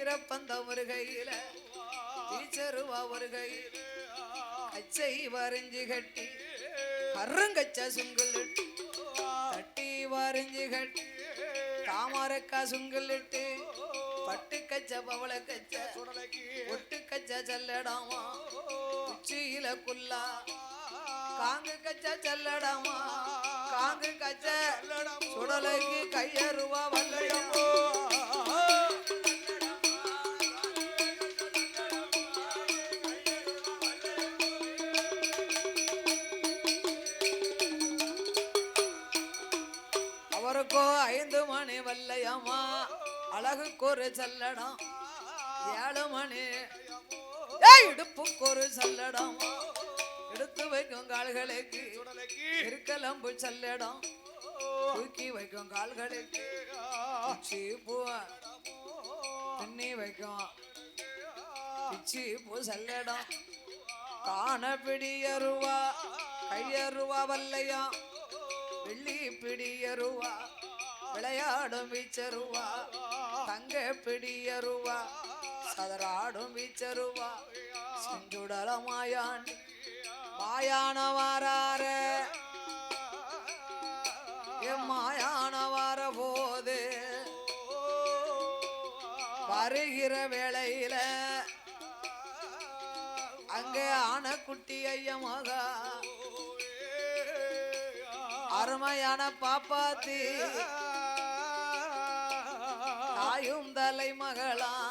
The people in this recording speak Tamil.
வீரப்பந்த ஒரு கையில டீச்சருவா ஒரு கையில கச்சை வரைஞ்சு கட்டி கருங்கச்ச சுங்குல் இட்டு தட்டி வரைஞ்சு கட்டி தாமரக்கா சுங்குல் இட்டு பட்டு கச்ச பவள கச்ச ஒட்டு கச்ச செல்லடாமா உச்சியில குல்லா காங்கு கச்ச செல்லடாமா காங்கு கச்ச சுடலைக்கு கையருவா வல்லையோ? அவருக்கோ ஐந்து மணி வல்லையம்மா. அழகுக்கு ஒரு சல்லடம். ஏழு மணி. இடுப்புக்கு ஒரு சல்லடம். எடுத்து வைக்கும் கால்களுக்கு. இருக்கலம்பு சல்லடம். தூக்கி வைக்கும் கால்களுக்கு. பிச்சி பின்னி வைக்கும். பிச்சி பூ சல்லடம். காண பிடியருவா கையருவா வல்லையா? வெள்ளி பிடியருவா விளையாடும் வீச்சருவா தங்க பிடியருவா சதராடும் வீச்சருவா செஞ்சுடல மாயான் மாயான வாரார மாயான வார போது வருகிற வேளையில அங்கே ஆன குட்டி ஐயமாக அருமையான பாப்பாத்தி. தாயும் தலை மகளா.